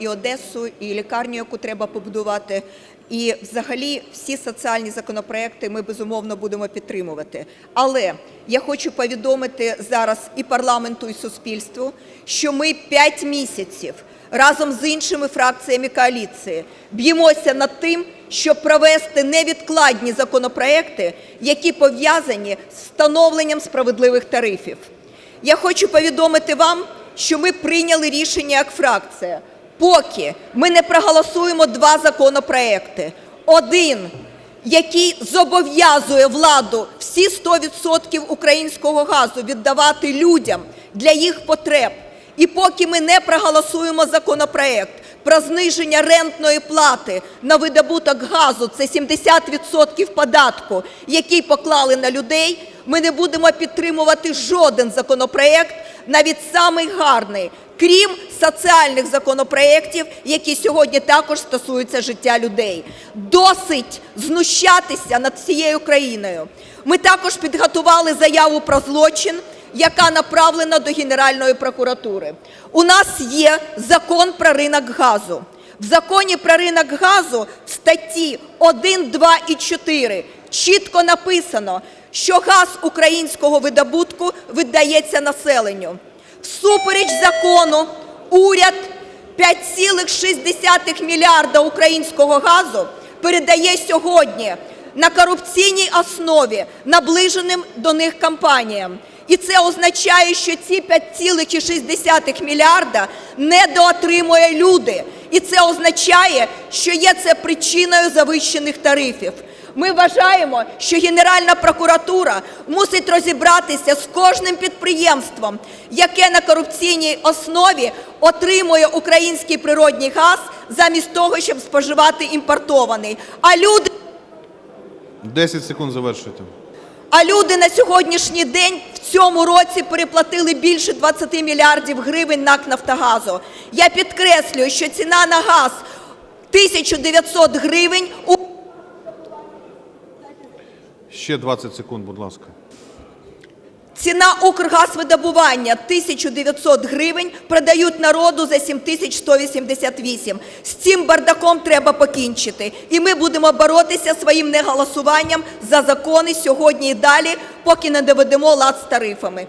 і Одесу, і лікарню, яку треба побудувати. І взагалі всі соціальні законопроекти ми безумовно будемо підтримувати. Але я хочу повідомити зараз і парламенту, і суспільству, що ми 5 місяців разом з іншими фракціями коаліції б'ємося над тим, щоб провести невідкладні законопроекти, які пов'язані з встановленням справедливих тарифів. Я хочу повідомити вам, що ми прийняли рішення як фракція. Поки ми не проголосуємо два законопроекти. Один, який зобов'язує владу всі 100% українського газу віддавати людям для їх потреб. І поки ми не проголосуємо законопроект про зниження рентної плати на видобуток газу, це 70% податку, який поклали на людей, ми не будемо підтримувати жоден законопроект, навіть самий гарний, крім соціальних законопроєктів, які сьогодні також стосуються життя людей. Досить знущатися над всією країною. Ми також підготували заяву про злочин, яка направлена до Генеральної прокуратури. У нас є закон про ринок газу. В законі про ринок газу в статті 1, 2 і 4 чітко написано, що газ українського видобутку видається населенню. Всупереч закону уряд 5,6 мільярда українського газу передає сьогодні на корупційній основі наближеним до них компаніям. І це означає, що ці 5,6 мільярда недоотримує люди. І це означає, що є це причиною завищених тарифів. Ми вважаємо, що Генеральна прокуратура мусить розібратися з кожним підприємством, яке на корупційній основі отримує український природний газ замість того, щоб споживати імпортований. А люди 10 секунд завершуйте. а люди на сьогоднішній день в цьому році переплатили більше 20 мільярдів гривень НАК «Нафтогазу». Я підкреслюю, що ціна на газ 1900 гривень у Ще 20 секунд, будь ласка. Ціна Укргазвидобування 1900 гривень продають народу за 7188. З цим бардаком треба покінчити. І ми будемо боротися своїм неголосуванням за закони сьогодні і далі, поки не доведемо лад з тарифами.